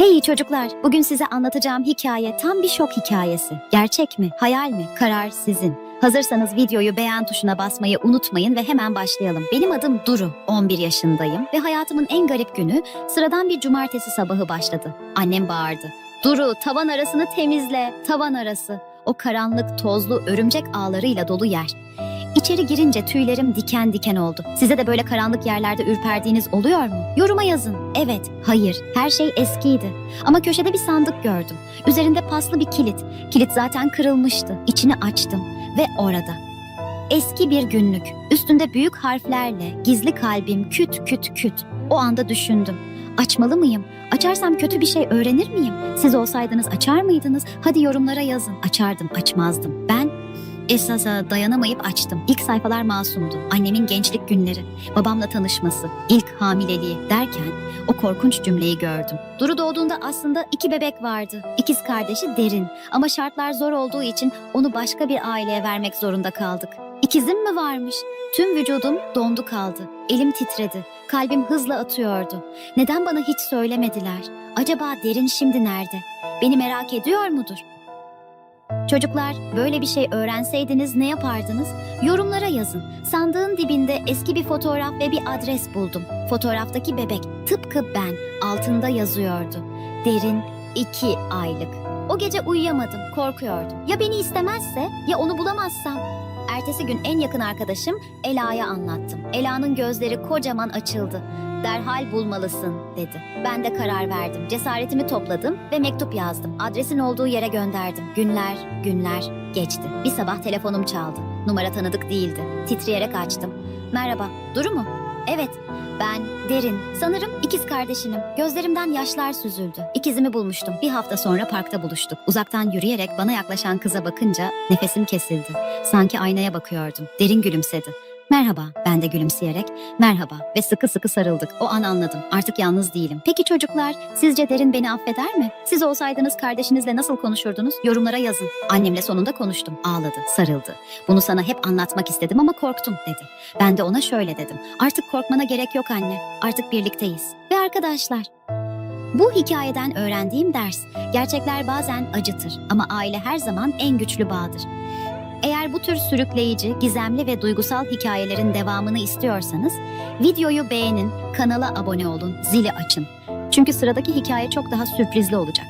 Hey çocuklar, bugün size anlatacağım hikaye tam bir şok hikayesi. Gerçek mi, hayal mi? Karar sizin. Hazırsanız videoyu beğen tuşuna basmayı unutmayın ve hemen başlayalım. Benim adım Duru, 11 yaşındayım ve hayatımın en garip günü sıradan bir cumartesi sabahı başladı. Annem bağırdı. Duru, tavan arasını temizle, tavan arası. O karanlık, tozlu, örümcek ağlarıyla dolu yer. İçeri girince tüylerim diken diken oldu. Size de böyle karanlık yerlerde ürperdiğiniz oluyor mu? Yoruma yazın. Evet, hayır. Her şey eskiydi. Ama köşede bir sandık gördüm. Üzerinde paslı bir kilit. Kilit zaten kırılmıştı. İçini açtım ve orada. Eski bir günlük. Üstünde büyük harflerle gizli kalbim küt küt küt. O anda düşündüm. Açmalı mıyım? Açarsam kötü bir şey öğrenir miyim? Siz olsaydınız açar mıydınız? Hadi yorumlara yazın. Açardım, açmazdım. Ben Esasa dayanamayıp açtım. İlk sayfalar masumdu. Annemin gençlik günleri, babamla tanışması, ilk hamileliği derken o korkunç cümleyi gördüm. Duru doğduğunda aslında iki bebek vardı. İkiz kardeşi Derin ama şartlar zor olduğu için onu başka bir aileye vermek zorunda kaldık. İkizim mi varmış? Tüm vücudum dondu kaldı. Elim titredi. Kalbim hızla atıyordu. Neden bana hiç söylemediler? Acaba Derin şimdi nerede? Beni merak ediyor mudur? Çocuklar, böyle bir şey öğrenseydiniz ne yapardınız? Yorumlara yazın. Sandığın dibinde eski bir fotoğraf ve bir adres buldum. Fotoğraftaki bebek tıpkı ben. Altında yazıyordu. Derin 2 aylık. O gece uyuyamadım, korkuyordum. Ya beni istemezse, ya onu bulamazsam? Ertesi gün en yakın arkadaşım Ela'ya anlattım. Ela'nın gözleri kocaman açıldı. Derhal bulmalısın dedi. Ben de karar verdim. Cesaretimi topladım ve mektup yazdım. Adresin olduğu yere gönderdim. Günler, günler geçti. Bir sabah telefonum çaldı. Numara tanıdık değildi. Titreyerek açtım. Merhaba, Duru mu? Evet, ben Derin. Sanırım ikiz kardeşinim. Gözlerimden yaşlar süzüldü. İkizimi bulmuştum. Bir hafta sonra parkta buluştuk. Uzaktan yürüyerek bana yaklaşan kıza bakınca nefesim kesildi. Sanki aynaya bakıyordum. Derin gülümsedi. Merhaba, ben de gülümseyerek merhaba ve sıkı sıkı sarıldık. O an anladım. Artık yalnız değilim. Peki çocuklar, sizce Derin beni affeder mi? Siz olsaydınız kardeşinizle nasıl konuşurdunuz? Yorumlara yazın. Annemle sonunda konuştum. Ağladı, sarıldı. Bunu sana hep anlatmak istedim ama korktum dedi. Ben de ona şöyle dedim. Artık korkmana gerek yok anne. Artık birlikteyiz. Ve arkadaşlar, bu hikayeden öğrendiğim ders, gerçekler bazen acıtır ama aile her zaman en güçlü bağdır. Eğer bu tür sürükleyici, gizemli ve duygusal hikayelerin devamını istiyorsanız, videoyu beğenin, kanala abone olun, zili açın. Çünkü sıradaki hikaye çok daha sürprizli olacak.